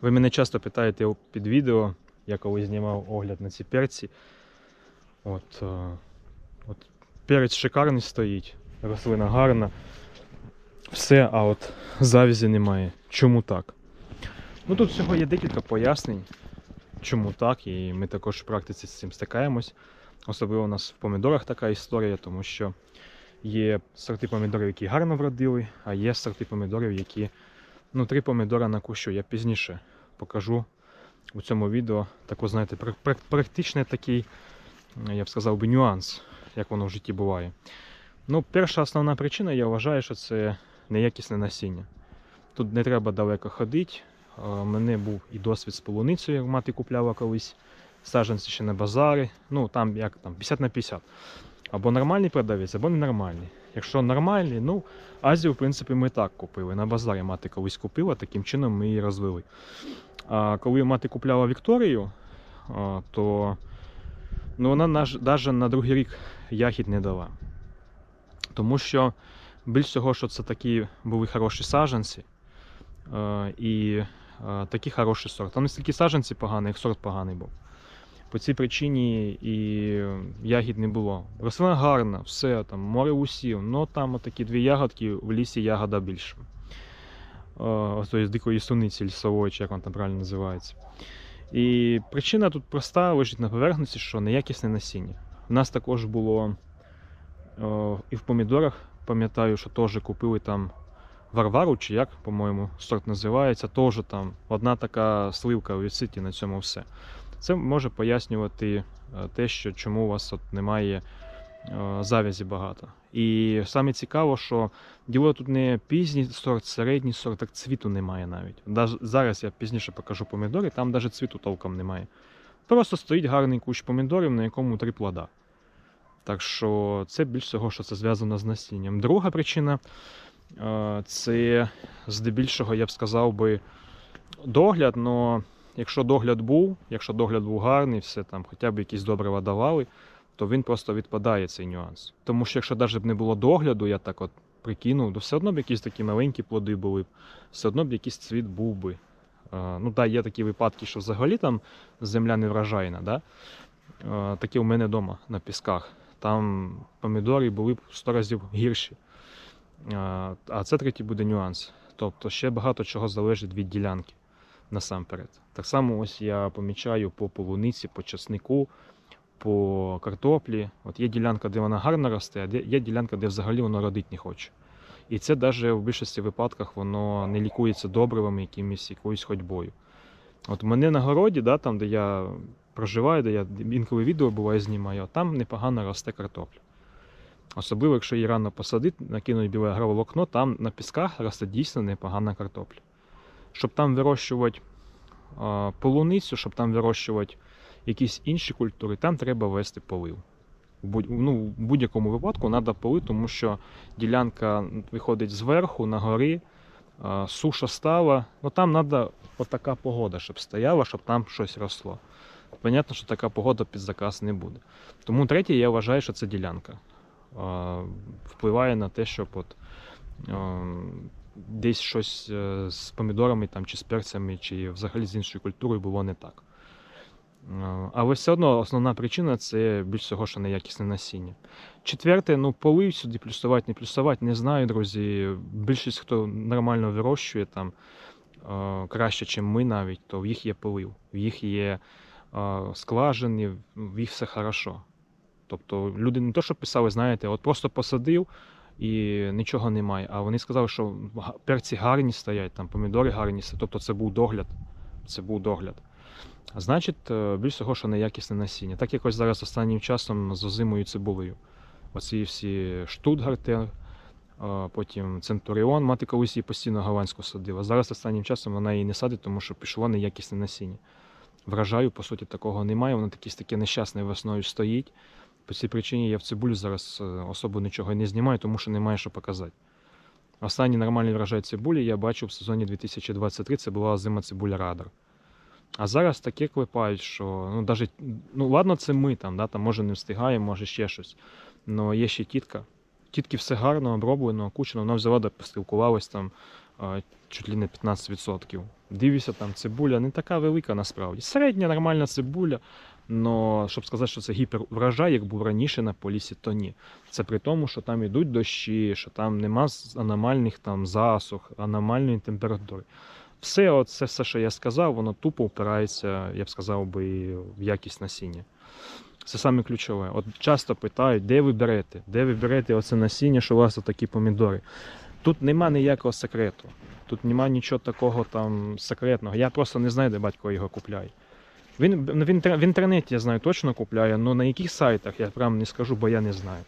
Ви мене часто питаєте під відео, я коли знімав огляд на ці перці. От, е, от перець шикарний стоїть, рослина гарна. Все, а от завязі немає. Чому так? Ну тут всього є декілька пояснень, чому так, і ми також в практиці з цим стикаємось. Особливо у нас в помідорах така історія, тому що є сорти помідорів, які гарно вродили, а є сорти помідорів, які ну, три помідора на кущу. Я пізніше покажу у цьому відео таку, знаєте, пр- пр- практичний такий, я б сказав би, нюанс, як воно в житті буває. Ну, перша основна причина, я вважаю, що це неякісне насіння. Тут не треба далеко ходити. У мене був і досвід з полуницею, як мати купляла колись саджанці ще на базари. Ну, там як там 50 на 50. Або нормальний продавець, або ненормальний. Якщо нормальний, ну, Азію, в принципі, ми так купили. На базарі мати колись купила, таким чином ми її розвили. А коли мати купляла Вікторію, то ну, вона навіть на другий рік ягід не дала. Тому що більш всього, що це такі були хороші саджанці е, і е, такий сорт. Там не стільки саджанці погані, як сорт поганий був. По цій причині і ягід не було. Рослина гарна, все там, море усів, але там такі дві ягодки, в лісі ягода більше. Тобто з дикої суниці лісової, чи як вона там правильно називається. І причина тут проста лежить на поверхності, що неякісне насіння. У нас також було о, і в помідорах, пам'ятаю, що теж купили там Варвару, чи як, по-моєму, сорт називається, теж там одна така сливка висить і на цьому все. Це може пояснювати е, те, що чому у вас от немає е, завязі багато. І саме цікаво, що діло тут не пізній сорт, середній сорт, так цвіту немає навіть. Зараз я пізніше покажу помідори, там навіть цвіту толком немає. Просто стоїть гарний кущ помідорів, на якому три плода. Так що це більш всього, що це зв'язано з насінням. Друга причина е, це здебільшого, я б сказав би, догляд, але якщо догляд був, якщо догляд був гарний, все там, хоча б якісь добрива давали, то він просто відпадає цей нюанс. Тому що якщо навіть б не було догляду, я так от прикинув, то все одно б якісь такі маленькі плоди були, б, все одно б якийсь цвіт був би. Ну, так, є такі випадки, що взагалі там земля не вражайна. Да? Такі у мене вдома на пісках. Там помідори були б 100 разів гірші. А це третій буде нюанс. Тобто ще багато чого залежить від ділянки насамперед. Так само ось я помічаю по полуниці, по часнику, по картоплі. От є ділянка, де вона гарно росте, а є ділянка, де взагалі воно родити не хоче. І це навіть в більшості випадках воно не лікується добривами, якимись якоюсь ходьбою. От мене на городі, да, там, де я проживаю, де я інколи відео буває знімаю, там непогано росте картопля. Особливо, якщо її рано посадити, накинуть біле агроволокно, там на пісках росте дійсно непогана картопля. Щоб там вирощувати полуницю, щоб там вирощувати якісь інші культури, там треба вести полив. Ну, в будь-якому випадку треба полив, тому що ділянка виходить зверху, на гори, суша стала. Ну там треба отака погода, щоб стояла, щоб там щось росло. Понятно, що така погода під заказ не буде. Тому третє, я вважаю, що це ділянка. Впливає на те, щоб от, а, десь щось е, з помідорами там, чи з перцями, чи взагалі з іншою культурою було не так. Е, Але все одно основна причина це більш всього, що неякісне насіння. Четверте, ну полив сюди плюсувати, не плюсувати, не знаю, друзі. Більшість, хто нормально вирощує там е, краще, ніж ми навіть, то в їх є полив, в їх є е, скважини, в їх все хорошо. Тобто люди не то, що писали, знаєте, от просто посадив і нічого немає. А вони сказали, що перці гарні стоять, там помідори гарні. Тобто це був догляд. Це був догляд. Значить, е, більш всього, що неякісне насіння. Так якось зараз останнім часом з озимою цибулею. Оці всі штутгарти, е, потім Центуріон, мати колись її постійно голландську садила. Зараз останнім часом вона її не садить, тому що пішло неякісне насіння. Вражаю, по суті, такого немає. Воно таке, таке нещасне весною стоїть. По цій причині я в цибулю зараз е, особо нічого не знімаю, тому що немає що показати. Останній нормальний врожай цибулі я бачив в сезоні 2023, це була зима цибуля Радар. А зараз таке клепають, що ну, даже, ну ладно, це ми там, да, там може не встигаємо, може ще щось. Але є ще тітка. Тітки все гарно оброблено, окучено, вона взяла да поспілкувалась там чуть ли не 15%. Дивлюся, там цибуля не така велика насправді. Середня нормальна цибуля. Но щоб сказати, що це гіперврожай, як був раніше на полісі, то ні. Це при тому, що там ідуть дощі, що там нема аномальних там засух, аномальної температури. Все, це все, що я сказав, воно тупо впирається, я б сказав би, в якість насіння. Це саме ключове. От часто питають, де ви берете? Де ви берете оце насіння, що у вас такі помідори? Тут нема ніякого секрету. Тут нема нічого такого там секретного. Я просто не знаю, де батько його купляє. Він інтер- в інтернеті я знаю точно купляє, але на яких сайтах я прям не скажу, бо я не знаю.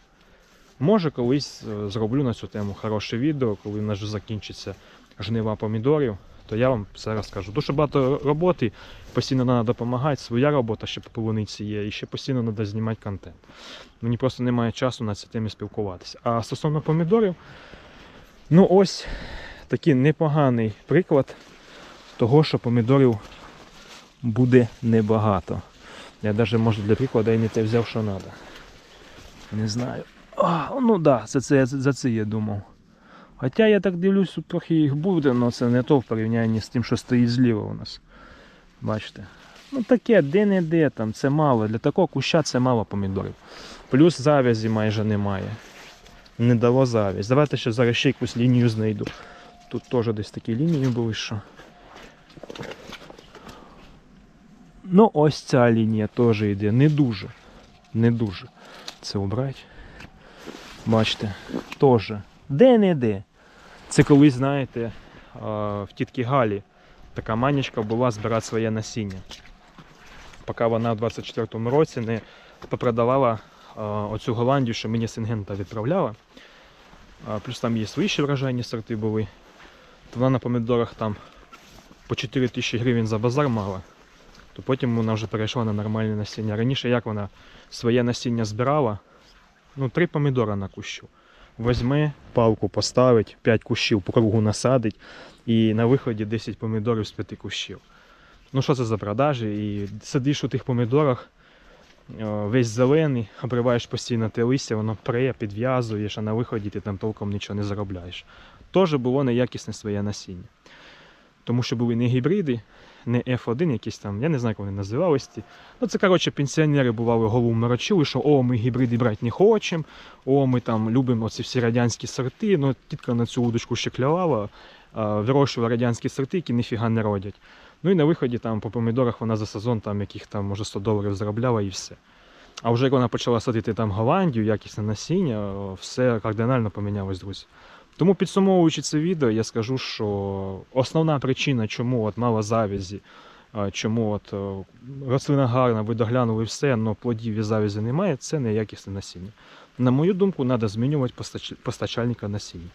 Може, колись е, зроблю на цю тему хороше відео, коли в нас вже закінчиться жнива помідорів, то я вам все розкажу. Дуже багато роботи, постійно треба допомагати, своя робота ще по полуниці є, і ще постійно треба знімати контент. Мені просто немає часу на цій темі спілкуватися. А стосовно помідорів, ну ось такий непоганий приклад того, що помідорів буде небагато. Я навіть може для прикладу і не те взяв, що треба. Не знаю. А, ну так, да, за, це, за це я думав. Хоча я так дивлюсь, трохи їх буде, але це не то в порівнянні з тим, що стоїть зліва у нас. Бачите? Ну таке, де-не-де там, це мало. Для такого куща це мало помідорів. Плюс завязі майже немає. Не дало завязь. Давайте ще зараз ще якусь лінію знайду. Тут теж десь такі лінії були, що. Ну, ось ця лінія теж йде. Не дуже. Не дуже. Це убрати. Бачите, теж. Де-не-де. Це колись, знаєте, в тітки Галі така манічка була збирати своє насіння. Поки вона в 24-му році не попродавала оцю Голландію, що мені Сингента відправляла. Плюс там є свої ще врожайні сорти були. То вона на помідорах там по 4 тисячі гривень за базар мала. То потім вона вже перейшла на нормальне насіння. Раніше як вона своє насіння збирала? Ну, три помідора на кущу. Возьме, палку поставить, 5 кущів по кругу насадить, і на виході 10 помідорів з 5 кущів. Ну що це за продажі? І сидиш у тих помідорах, е, весь зелений, обриваєш постійно те листя, воно пре, підв'язуєш, а на виході ти там толком нічого не заробляєш. Теж було неякісне своє насіння. Тому що були не гібриди, не F1 якісь там, я не знаю, як вони називались. ті. Ну, це, коротше, пенсіонери бували голову морочили, що о, ми гібриди брати не хочемо, о, ми там любимо оці всі радянські сорти. Ну, тітка на цю удочку ще клювала, а, вирощувала радянські сорти, які ніфіга не родять. Ну і на виході там по помідорах вона за сезон там яких там може 100 доларів заробляла і все. А вже як вона почала садити там Голландію, якісне насіння, все кардинально помінялось, друзі. Тому підсумовуючи це відео, я скажу, що основна причина, чому от мало завязі, чому от рослина гарна, ви доглянули все, але плодів і завязі немає, це неякісне насіння. На мою думку, треба змінювати постач- постачальника насіння.